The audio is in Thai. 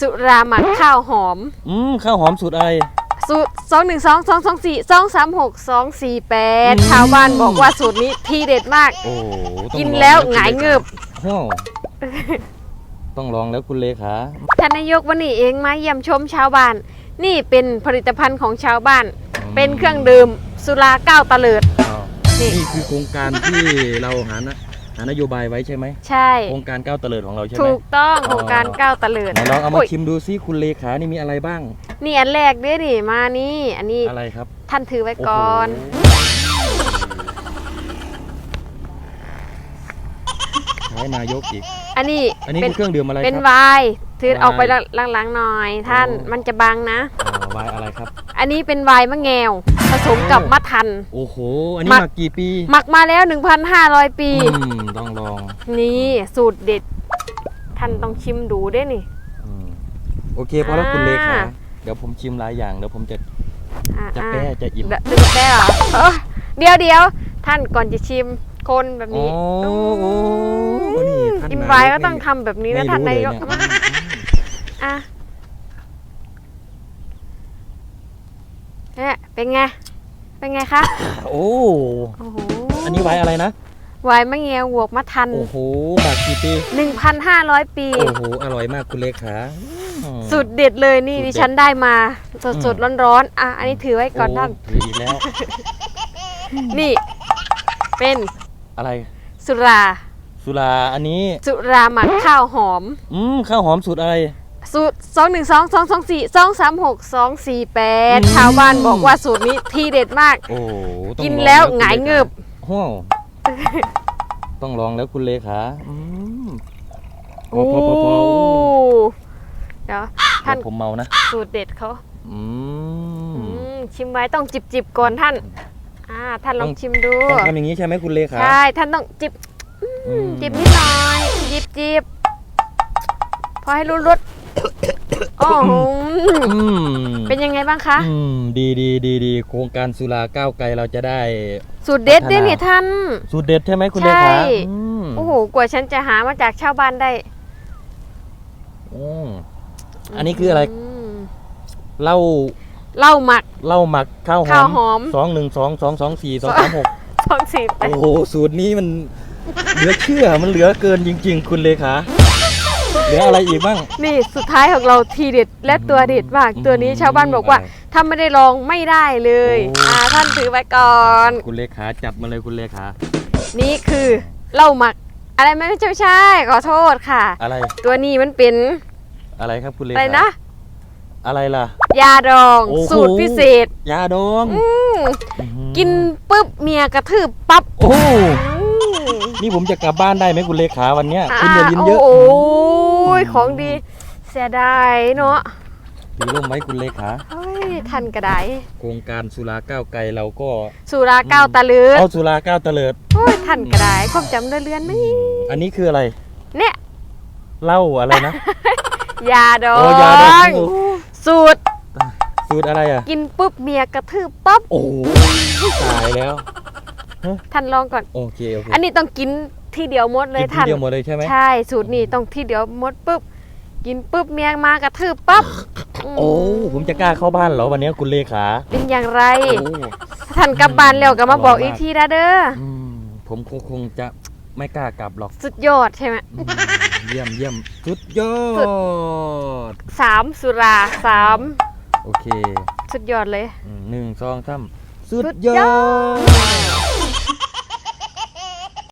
สุราหมักข้าวหอม อืมข้าวหอมสูตรอะไร สูตรสองหนึ่งสองสองสองสี่สองสามหกสองสี่แปดอืมชาวบ้านบอกว่าสูตรนี้ทีเด็ดมาก โอ้ต้องกินองแล้วคุณหงายเงือบโอ้ต้องลองแล้วคุณเลขาท่านนายกวันนี้เองมาเยี่ยมชมชาวบ้าน นี่เป็นผลิตภัณฑ์ของชาวบ้าน เป็นเครื่องดื่มสุราเก้าตะเลิด อ้าวนี่ นี่คือโครงการที่เราหานะ หานโยบายไว้ใช่ไหมใช่โครงการก้าวเตลิดของเราใช่ไหมถูกต้องโครงการอ๋อเก้าตะเลิดไหนลองเอามาโยชิมดูซิคุณเลขานี่มีอะไรบ้าง นี่อันแรกเด้อนี่มานี่อันนี้อะไรครับ ท่านถือไว้ก่อนโโหใช้นายกอีก อันนี้อันนี้เป็เป็นนเครื่องดื่มอะไรเป็นครับไวน์ถือไวน์ออกไปหลังๆหน่อย ท่านโอ้มันจะบังนะอ่าวายอะไรครับ อันนี้เป็นไวน์มะแงว ผสมกับโอ้มะทัน โอ้โห อันนี้หมัก หมักกี่ปีหมักมาแล้ว 1,500 ปี อืมต้องลองนี่สูตรเด็ด ท่านต้องชิมดูเด้นี่ อืมโอเคพอแล้วคุณเลขาอ่า เดี๋ยวผมชิมหลายอย่างเดี๋ยวผมจะอ่จะอ่แป้จะอิ่ม เดี๋ยวจะแป้เหรอเออเดี๋ยวเดี๋ยวท่านก่อนจะชิมคนแบบโอ้นี้โหนี่ท่านกินนายกไวน์ก็ต้องทำแบบนี้ไม่นะท่านรู้นาเลยยกเนี่ย อะ เนี่ยเป็นไง เป็นไงคะโอ้โอ้โหอันนี้ไว้อะไรนะไวน์มะแงวบวกมะทันโอ้โหหมักกี่ปี1,500 ปี โอ้โหอร่อยมากคุณเลขาอืมสุดเด็ดเลยนี่สุดเด็ดิดฉันได้มา สดสดอืร้อมนร้อนๆอะอันนี้ถือไว้ก่อนโท่านถืออีกแล้ว นี่ เป็นอะไร สุรา สุราอันนี้ สุราหมักข้าวหอม อืมข้าวหอมสูตรอะไร สูตรสองหนึ่งสองสองสองสี่สองสามหกสองสี่แปดอืมชาวบ้านบอกว่าสูตรนี้ทีเด็ดมาก โอ้ต้องกินองแล้วคุณหงายลขเงือบโอ้ต้องลองแล้วคุณเลขาอืมพโอ้อพอพอพอเดี๋ยวท่าท่านนผมเมานะ สูตรเด็ดเขาอืมอืมชิมไว้ต้องจิบจิบๆก่อนท่าน อ่า ท่านลองชิมดูต้องทำอย่างนี้ใช่ไหมคุณเลขาใช่ท่านต้องจิบอืมจิบนิดหน่อยจิบจิบพอให้รู้รส โอ้โหอืมเป็นยังไงบ้างคะ อืมดีดีดีดีโครงการสุราก้าวไกลเราจะได้ สูตรเด็ดด้วยพัฒนานี่ท่าน สูตรเด็ดใช่ไหมคุณเลใช่ขาอืมโอ้โหกว่าฉันจะหามาจากชาวบ้านได้อืมอันนี้คืออะไรมเหล้าเหล้าหมัก เหล้าหมักข้าวหอข้าวมหอม สองหนึ่งสองสองสองสี่สองสามหกสองสี่แปโอ้ดโหสูตรนี้มันเหลือเชื่อมันเหลือเกินจริง ๆ คุณเลขา เหลืออะไรอีกบ้าง นี่สุดท้ายของเราทีเด็ดและตัวเด็ดมากอืมตัวนี้ชาวบ้านบอกว่าอะไรถ้าไม่ได้ลองไม่ได้เลยโอ้ อ่าท่านถือไว้ก่อน คุณเลขาจัดมาเลยคุณเลขานี่คือเหล้าหมัก อะไรไม่ใช่ไม่ใช่ขอโทษค่ะ อะไรตัวนี้มันเป็นอะไรครับคุณเลอะไรขานะ อะไรล่ะ ยาดองโอ้โห สูตรพิเศษยาดองอืมอื้อหือกินปุ๊บเมียกระทืบปั๊บโอ้อืมนี่ผมจะกลับบ้านได้ไหมคุณเลขาวันเนี้ยคุณอย่าลิ้นเยอะ โอ้ ยของดีเสียดายเนาะถือร่มไว้คุณเลขาเฮ้ยทันกระไดโครงการสุราก้าวไกลเราก็สุราเก้าตะลือเอาสุราก้าวเตลิดโอ้ยทันกระไดความจำเลื่อนๆนี่อันนี้คืออะไรเนี่ยเหล้าอะไรนะยาดอโอ้ยาดองงโอ้สูตรสูตรอะไรอะ กินปุ๊บเมียกระทืบปั๊บโอ้โหตายแล้ว ท่านลองก่อน โอเคโอเคอันนี้ต้องกิน ทีเดียวหมดเลยกินทีท่าน เดียวหมดเลยใช่ไหม ใช่สูตรนี้ต้องทีเดียวหมดปุ๊บ กินปุ๊บเมียมากระทืบปั๊บโอ้ผมจะกล้าเข้าบ้านเหรอวันนี้คุณเลขาเป็นอย่างไรโอ้ท่านกลับบ้านแล้วก็มาบอกอร่อยมากอีกทีนะเด้ออืมผมคงคงจะไม่กล้ากลับหรอกสุดยอดใช่ไหม อืมเยี่ยมเยี่ยมสุดยอสุดดสามสุราสามโอเคสุดยอดเลย อืมหนึ่งสองสามสุดสุดยยออ ด